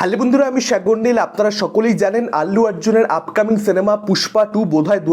Hello বন্ধুরা, আমি সাগর নীল। আপনারা সকলেই জানেন আল্লু অর্জুনের আপকামিং সিনেমা পুষ্পা টু বোধহয় দু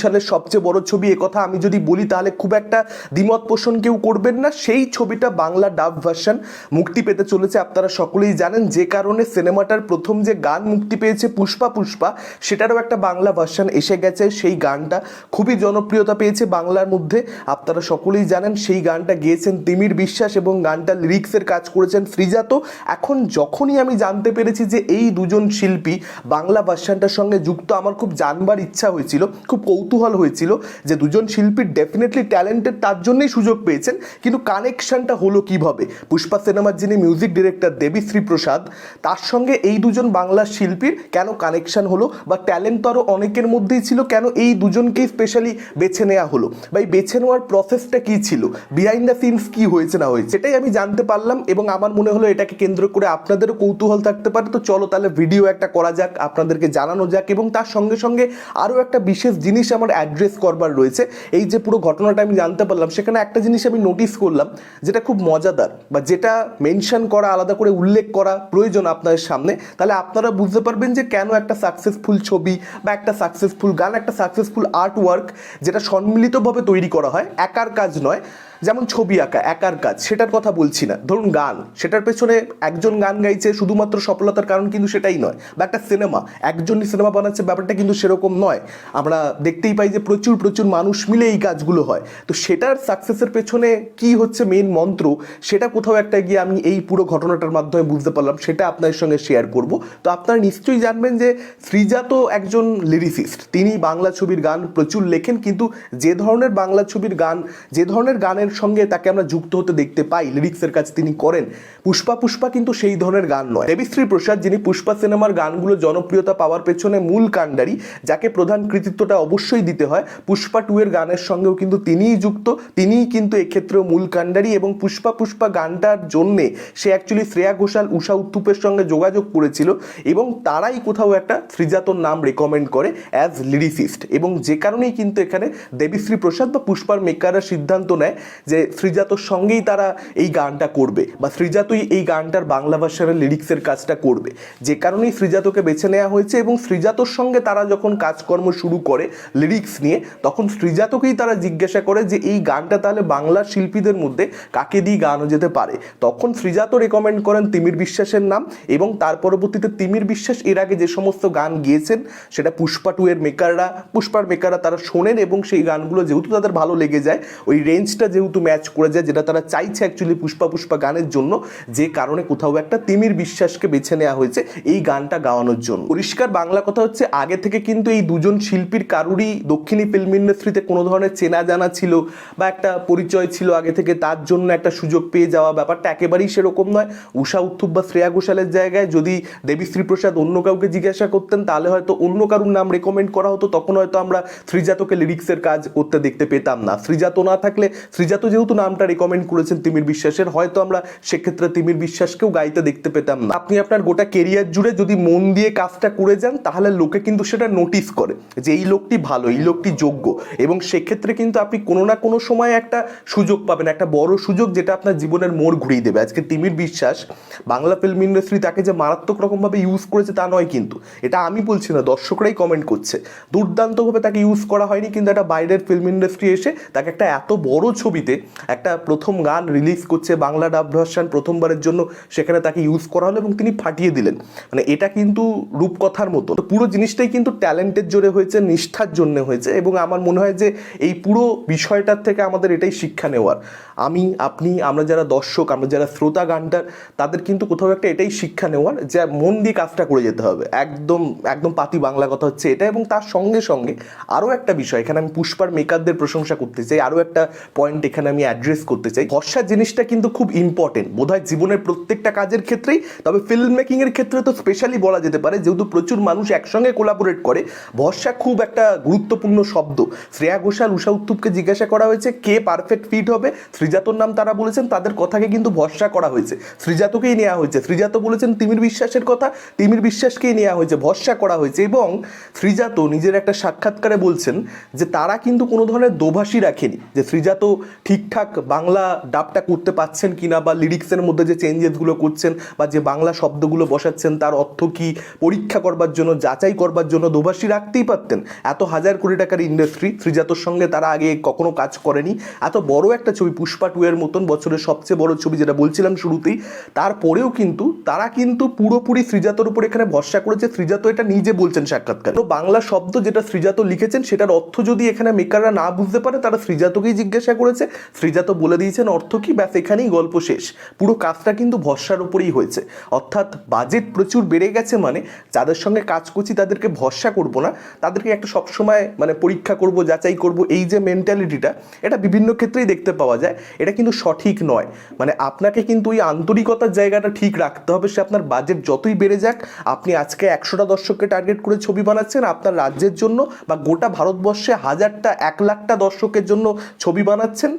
সালের সবচেয়ে বড় ছবি। কথা আমি যদি বলি, তাহলে খুব একটা দ্বিমত পোষণ কেউ করবেন না। সেই ছবিটা বাংলা ডাব ভার্সন মুক্তি পেতে চলেছে, আপনারা সকলেই জানেন। যে কারণে সিনেমাটার প্রথম যে গান মুক্তি পেয়েছে পুষ্পা পুষ্পা, সেটারও একটা বাংলা ভার্সন এসে গেছে। সেই গানটা খুবই জনপ্রিয়তা পেয়েছে বাংলার মধ্যে। আপনারা সকলেই জানেন, সেই গানটা গেয়েছেন তিমির বিশ্বাস এবং গানটা লিরিক্সের কাজ করেছেন ফ্রিজাতো এখন যখনই আমি জানতে পেরেছি যে এই দুজন শিল্পী বাংলা ভার্সানটার সঙ্গে যুক্ত। আমার খুব জানবার ইচ্ছা হয়েছিল, খুব কৌতূহল হয়েছিল যে দুজন শিল্পী ডেফিনেটলি ট্যালেন্টেড তার জন্যই সুযোগ পেয়েছেন, কিন্তু কানেকশনটা হলো কীভাবে? পুষ্পা সিনেমার যিনি মিউজিক ডিরেক্টর দেবীশ্রী প্রসাদ, তার সঙ্গে এই দুজন বাংলা শিল্পীর কেন কানেকশন হলো বা ট্যালেন্ট তো আরও অনেকের মধ্যেই ছিল, কেন এই দুজনকেই স্পেশালি বেছে নেওয়া হলো? বা এই বেছে নেওয়ার প্রসেসটা কী ছিল? বিহাইন্ড দ্য সিনস কী হয়েছে না হয়েছে? সেটাই আমি জানতে পারলাম এবং আমার মনে হলো এটাকে কেন্দ্র করে আপনাদেরও কৌতূহল থাকতে পারে। তো চলো তাহলে ভিডিও একটা করা যাক, আপনাদেরকে জানানো যাক এবং তার সঙ্গে সঙ্গে আরও একটা বিশেষ জিনিস আমার অ্যাড্রেস করবার রয়েছে। এই যে পুরো ঘটনাটা আমি জানতে পারলাম, সেখানে একটা জিনিস আমি নোটিস করলাম, যেটা খুব মজাদার বা যেটা মেনশন করা, আলাদা করে উল্লেখ করা প্রয়োজন আপনাদের সামনে। তাহলে আপনারা বুঝতে পারবেন যে কেন একটা সাকসেসফুল ছবি বা একটা সাকসেসফুল গান, একটা সাকসেসফুল আর্ট ওয়ার্ক যেটা সম্মিলিতভাবে তৈরি করা হয়, একার কাজ নয়। যেমন ছবি আঁকা, একার কাজ, সেটার কথা বলছি না। ধরুন গান, সেটার পেছনে একজন গান গাইছে শুধুমাত্র সফলতার কারণ কিন্তু সেটাই নয়, বা একটা সিনেমা, একজনই সিনেমা বানাচ্ছে ব্যাপারটা কিন্তু সেরকম নয়। আমরা দেখতেই পাই যে প্রচুর প্রচুর মানুষ মিলে এই কাজগুলো হয়। তো সেটার সাকসেসের পেছনে কি হচ্ছে মেন মন্ত্র, সেটা কোথাও একটা গিয়ে আমি এই পুরো ঘটনাটার মাধ্যমে বুঝতে পারলাম, সেটা আপনাদের সঙ্গে শেয়ার করব। তো আপনারা নিশ্চয়ই জানবেন যে সৃজা তো একজন লিরিসিস্ট তিনি বাংলা ছবির গান প্রচুর লেখেন, কিন্তু যে ধরনের বাংলা ছবির গান, যে ধরনের গানের সঙ্গে তাকে আমরা যুক্ত হতে দেখতে পাই। লিরিক্সের কাজ তিনি করেন। পুষ্পা পুষ্পা কিন্তু সেই ধরনের গান নয়। দেবীশ্রী প্রসাদ, যিনি পুষ্পা সিনেমার গানগুলো জনপ্রিয়তা পাওয়ার পেছনে মূল কাণ্ডারি, যাকে প্রধান কৃতিত্বটা অবশ্যই দিতে হয়, পুষ্পা টু এর গানের সঙ্গেও কিন্তু তিনিই যুক্ত, তিনিই কিন্তু এক্ষেত্রেও মূল কাণ্ডারি এবং পুষ্পা পুষ্পা গানটার জন্যে সে অ্যাকচুয়ালি শ্রেয়া ঘোষাল, উষা উত্তুপের সঙ্গে যোগাযোগ করেছিল এবং তারাই কোথাও একটা সৃজাতর নাম রেকমেন্ড করে অ্যাজ লিরিসিস্ট এবং যে কারণেই কিন্তু এখানে দেবীশ্রী প্রসাদ বা পুষ্পার মেকাররা সিদ্ধান্ত নেয় যে সৃজাতর সঙ্গেই তারা এই গানটা করবে বা সৃজাতই এই গানটার বাংলা ভাষার লিরিক্সের কাজটা করবে। যে কারণেই সৃজাতকে বেছে নেওয়া হয়েছে এবং সৃজাতর সঙ্গে তারা যখন কাজকর্ম শুরু করে লিরিক্স নিয়ে, তখন সৃজাতকেই তারা জিজ্ঞাসা করে যে এই গানটা তাহলে বাংলা শিল্পীদের মধ্যে কাকে দিয়ে গানও যেতে পারে। তখন সৃজাত রেকমেন্ড করেন তিমির বিশ্বাসের নাম এবং তার পরবর্তীতে তিমির বিশ্বাস এর আগে যে সমস্ত গান গিয়েছেন, সেটা পুষ্পা টু এর মেকাররা পুষ্পার মেকাররা তারা শোনেন এবং সেই গানগুলো যেহেতু তাদের ভালো লেগে যায়, ওই রেঞ্জটা যেহেতু ম্যাচ করে যায়, যেটা তারা চাইছে অ্যাকচুয়ালি পুষ্পা পুষ্পা গানের জন্য। যে কারণে কোথাও একটা তিমির বিশ্বাসকে বেছে নেওয়া হয়েছে এই গানটা গাওয়ানোর জন্য। পরিষ্কার বাংলা কথা হচ্ছে, আগে থেকে কিন্তু এই দুজন শিল্পীর কারুরই দক্ষিণী ফিল্ম ইন্ডাস্ট্রিতে কোনো ধরনের চেনা জানা ছিল বা একটা পরিচয় ছিল আগে থেকে, তার জন্য একটা সুযোগ পেয়ে যাওয়া ব্যাপারটা একেবারেই সেরকম নয়। উষা উত্থুপ বা শ্রেয়া ঘোষালের জায়গায় যদি দেবীশ্রী প্রসাদ অন্য কাউকে জিজ্ঞাসা করতেন, তাহলে হয়তো অন্য কারুর নাম রেকমেন্ড করা হতো, তখন হয়তো আমরা শ্রীজাতকে লিরিক্সের কাজ করতে দেখতে পেতাম না। শ্রীজাত না থাকলে শ্রীজাত যেহেতু নামটা রেকমেন্ড করেছেন তিমির বিশ্বাসের, হয়তো আমরা সেক্ষেত্রে তিমির বিশ্বাসকেও গাইতে দেখতে পেতাম। না আপনি আপনার গোটা কেরিয়ার জুড়ে যদি মন দিয়ে কাজটা করে যান, তাহলে লোকে কিন্তু সেটা নোটিস করে যে এই লোকটি ভালো, এই লোকটি যোগ্য। এবং সেক্ষেত্রে কিন্তু আপনি কোনো না কোনো সময় একটা সুযোগ পাবেন, একটা বড় সুযোগ যেটা আপনার জীবনের মোড় ঘুরিয়ে দেবে। আজকে তিমির বিশ্বাস বাংলা ফিল্ম ইন্ডাস্ট্রি তাকে যে মারাত্মক রকমভাবে ইউজ করেছে তা নয় কিন্তু। এটা আমি বলছি না, দর্শকরাই কমেন্ট করছে। দুর্দান্তভাবে তাকে ইউজ করা হয়নি কিন্তু একটা বাইরের ফিল্ম ইন্ডাস্ট্রি এসে তাকে একটা এত বড় ছবিতে একটা প্রথম গান রিলিজ করছে বাংলা ডাব ভার্সান প্রথমবারের জন্য। সেখানে তাকে ইউজ করা হলো এবং তিনি ফাটিয়ে দিলেন। মানে এটা কিন্তু রূপকথার মতো। পুরো জিনিসটাই কিন্তু ট্যালেন্টের জোরে হয়েছে, নিষ্ঠার জন্য হয়েছে এবং আমার মনে হয় যে এই পুরো বিষয়টার থেকে আমাদের এটাই শিক্ষা নেওয়ার। আমি, আপনি, আমরা যারা দর্শক, আমরা যারা শ্রোতা, গানটার, তাদের কিন্তু কোথাও একটা এটাই শিক্ষা নেওয়ার যে মন দিয়ে কাজটা করে যেতে হবে। একদম একদম পাতি বাংলা কথা হচ্ছে এটা এবং তার সঙ্গে সঙ্গে আরও একটা বিষয়, এখানে আমি পুষ্পার মেকারদের প্রশংসা করতে চাই, আরও একটা পয়েন্ট এখানে আমি অ্যাড্রেস করতে চাই। ভরসা জিনিসটা কিন্তু খুব ইম্পর্টেন্ট বোধহয় জীবনের প্রত্যেকটা কাজের ক্ষেত্রেই, তবে ফিল্ম মেকিংয়ের ক্ষেত্রে তো স্পেশালি বলা যেতে পারে, যেহেতু প্রচুর মানুষ একসঙ্গে কোলাবোরেট করে, ভরসা খুব একটা গুরুত্বপূর্ণ শব্দ। শ্রেয়া ঘোষাল, উষা উত্তুপকে জিজ্ঞাসা করা হয়েছে, কে পারফেক্ট ফিট হবে? সৃজাতর নাম তারা বলেছেন, তাদের কথাকে কিন্তু ভরসা করা হয়েছে। সৃজাতকেই নেওয়া হয়েছে। সৃজাত বলেছেন, তিমির বিশ্বাসের কথা, তিমির বিশ্বাসকেই নেওয়া হয়েছে, ভরসা করা হয়েছে। এবং সৃজাত নিজের একটা সাক্ষাৎকারে বলছেন যে, তারা কিন্তু কোনো ধরনের দোভাষী রাখেনি। যে সৃজাত ঠিকঠাক বাংলা ডাবটা করতে পাচ্ছেন কিনা বা লিরিক্সের মধ্যে যে চেঞ্জেসগুলো করছেন বা যে বাংলা শব্দগুলো বসাচ্ছেন, তার অর্থ কি? পরীক্ষা করবার জন্য, যাচাই করবার জন্য দোভাষী রাখতেই পারতেন। এত হাজার কোটি টাকার ইন্ডাস্ট্রি শ্রীজাতর সঙ্গে তারা আগে কখনো কাজ করেনি। এত বড় একটা ছবি, পুষ্পা টু এর মতন বছরের সবচেয়ে বড় ছবি যেটা বলছিলাম শুরুতেই, তারপরেও কিন্তু, তারা কিন্তু পুরোপুরি শ্রীজাতর উপর এখানে ভরসা করেছে। শ্রীজাত এটা নিজে বলছেন সাক্ষাৎকার। তো বাংলা শব্দ যেটা শ্রীজাত লিখেছেন, সেটার অর্থ যদি এখানে মেকাররা না বুঝতে পারে, তারা শ্রীজাতকেই জিজ্ঞাসা করেছে। শ্রীজাত বলে দিয়েছেন অর্থ কি? ব্যাস, এখানেই গল্প শেষ। পুরো কাজটা কিন্তু ভরসার উপরেই হয়েছে। অর্থাৎ বাজেট প্রচুর বেড়ে গেছে মানে যাদের সঙ্গে কাজ করছি তাদেরকে ভরসা করব না। তাদেরকে একটা সবসময় মানে পরীক্ষা করব, যাচাই করব। এই যে মেন্টালিটিটা এটা বিভিন্ন ক্ষেত্রেই দেখতে পাওয়া যায়। এটা কিন্তু সঠিক নয়। মানে আপনাকে কিন্তু ওই আন্তরিকতার জায়গাটা ঠিক রাখতে হবে। সে আপনার বাজেট যতই বেড়ে যাক, আপনি আজকে একশোটা দর্শককে টার্গেট করে ছবি বানাচ্ছেন, আপনার রাজ্যের জন্য বা গোটা ভারতবর্ষে হাজারটা, এক লাখটা দর্শকের জন্য ছবি বানাচ্ছেন।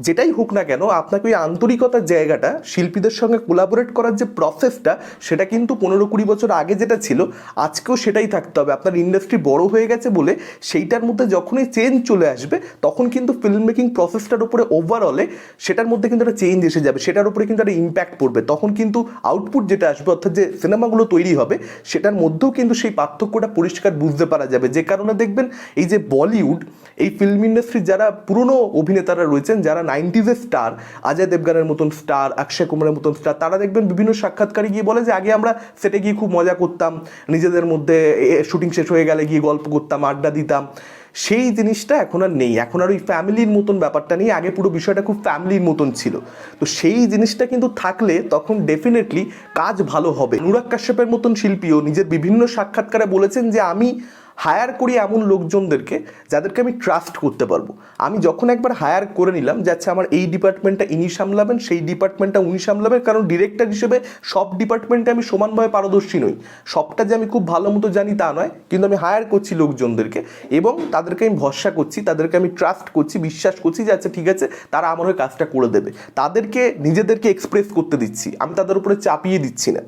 যেটাই হোক না কেন, আপনাকে ওই আন্তরিকতার জায়গাটা, শিল্পীদের সঙ্গে কোলাবোরেট করার যে প্রসেসটা সেটা কিন্তু পনেরো কুড়ি বছর আগে যেটা ছিল, আজকেও সেটাই থাকতে হবে। আপনার ইন্ডাস্ট্রি বড় হয়ে গেছে বলে সেইটার মধ্যে যখনই চেঞ্জ চলে আসবে, তখন কিন্তু ফিল্ম মেকিং প্রসেসটার উপরে ওভারঅলে সেটার মধ্যে কিন্তু একটা চেঞ্জ এসে যাবে। সেটার উপরে কিন্তু একটা ইম্প্যাক্ট পড়বে। তখন কিন্তু আউটপুট যেটা আসবে, অর্থাৎ যে সিনেমাগুলো তৈরি হবে, সেটার মধ্যেও কিন্তু সেই পার্থক্যটা পরিষ্কার বুঝতে পারা যাবে। যে কারণে দেখবেন, এই যে বলিউড, এই ফিল্ম ইন্ডাস্ট্রির যারা পুরনো অভিনেতারা রয়েছেন, যারা নাইনটিজের স্টার, অজয় দেবগানের মতন স্টার, অক্ষয় কুমারের মতন স্টার, তারা দেখবেন বিভিন্ন সাক্ষাৎকারে গিয়ে বলে যে, আগে আমরা সেটে গিয়ে খুব মজা করতাম, নিজেদের মধ্যে শুটিং শেষ হয়ে গেলে গিয়ে গল্প করতাম, আড্ডা দিতাম। সেই জিনিসটা এখন আর নেই। এখন আর ওই ফ্যামিলির মতন ব্যাপারটা নেই। আগে পুরো বিষয়টা খুব ফ্যামিলির মতন ছিল। তো সেই জিনিসটা কিন্তু থাকলে তখন ডেফিনেটলি কাজ ভালো হবে। অনুরাগ কাশ্যপের মতন শিল্পীও নিজের বিভিন্ন সাক্ষাৎকারে বলেছেন যে, আমি হায়ার করি এমন লোকজনদেরকে যাদেরকে আমি ট্রাস্ট করতে পারব। আমি যখন একবার হায়ার করে নিলাম যে আচ্ছা আমার এই ডিপার্টমেন্টটা ইনি সামলাবেন, সেই ডিপার্টমেন্টটা উনি সামলাবেন, কারণ ডিরেক্টর হিসেবে সব ডিপার্টমেন্টে আমি সমানভাবে পারদর্শী নই। সবটা যে আমি খুব ভালো মতো জানি তা নয়, কিন্তু আমি হায়ার করছি লোকজনদেরকে এবং তাদেরকে আমি ভরসা করছি, তাদেরকে আমি ট্রাস্ট করছি, বিশ্বাস করছি যে আচ্ছা ঠিক আছে, তারা আমার হয়ে কাজটা করে দেবে। তাদেরকে, নিজেদেরকে এক্সপ্রেস করতে দিচ্ছি, আমি তাদের উপরে চাপিয়ে দিচ্ছি না।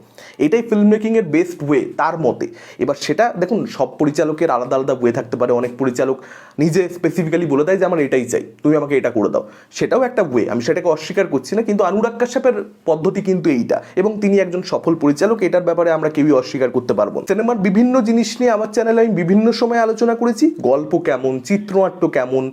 এটাই ফিল্ম মেকিংয়ের বেস্ট ওয়ে তার মতে। এবার সেটা, দেখুন, সব পরিচালকের আলাদা আলাদা ওয়ে থাকতে পারে, অনেক পরিচালক নিজে স্পেসিফিক্যালি বলে দেয় যে, আমার এটাই চাই, তুমি আমাকে এটা করে দাও সেটাও একটা ওয়ে আমি সেটাকে অস্বীকার করছি না, কিন্তু অনুরাগ কাশ্যপের পদ্ধতি কিন্তু এইটা, এবং তিনি একজন সফল পরিচালক, এটার ব্যাপারে আমরা কেউই অস্বীকার করতে পারব। সিনেমার বিভিন্ন জিনিস নিয়ে আমার চ্যানেলে আমি বিভিন্ন সময় আলোচনা করেছি, গল্প কেমন, চিত্রনাট্য কেমন,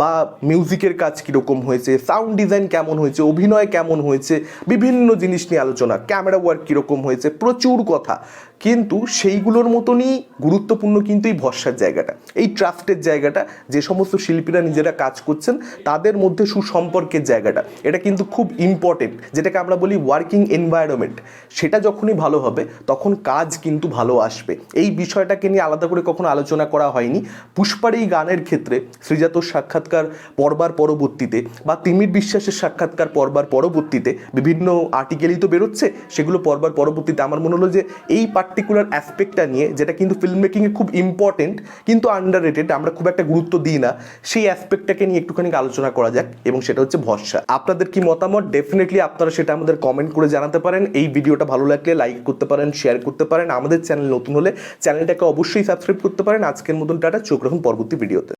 বা মিউজিকের কাজ কীরকম হয়েছে সাউন্ড ডিজাইন কেমন হয়েছে, অভিনয় কেমন হয়েছে, বিভিন্ন জিনিস নিয়ে আলোচনা ক্যামেরা ওয়ার্ক কীরকম হয়েছে, প্রচুর কথা কিন্তু সেইগুলোর মতনই গুরুত্বপূর্ণ কিন্তু এই ভরসার জায়গাটা। এই ট্রাস্টের জায়গাটা, যে সমস্ত শিল্পীরা নিজেরা কাজ করছেন, তাদের মধ্যে সুসম্পর্কের জায়গাটা। এটা কিন্তু খুব ইম্পর্টেন্ট যেটাকে আমরা বলি ওয়ার্কিং এনভায়রনমেন্ট সেটা যখনই ভালো হবে, তখন কাজ কিন্তু ভালো আসবে। এই বিষয়টাকে নিয়ে আলাদা করে কখনো আলোচনা করা হয়নি। পুষ্পার এই গানের ক্ষেত্রে শ্রীজাতর সাক্ষাৎকার পর্বার পরবর্তীতে বা তিমির বিশ্বাসের সাক্ষাৎকার পর্বার পরবর্তীতে বিভিন্ন আর্টিকেলই তো বেরোচ্ছে, সেগুলো পর্বার পরবর্তীতে। আমার মনে হলো যে এই পার্টিকুলার অ্যাসপেক্টটা নিয়ে, যেটা কিন্তু ফিল্ম মেকিংয়ে খুব ইম্পর্টেন্ট কিন্তু আন্ডার রেটেড আমরা খুব একটা গুরুত্ব দিই না, সেই অ্যাসপেক্টটাকে নিয়ে একটুখানি আলোচনা করা যাক, এবং সেটা হচ্ছে ভরসা। আপনাদের কি মতামত? ডেফিনেটলি আপনারা সেটা আমাদের কমেন্ট করে জানাতে পারেন। এই ভিডিওটা ভালো লাগলে লাইক করতে পারেন শেয়ার করতে পারেন। আমাদের চ্যানেল নতুন হলে চ্যানেলটাকে অবশ্যই সাবস্ক্রাইব করতে পারেন। আজকের মতন টাটা, চোখ রাখুন পরবর্তী ভিডিওতে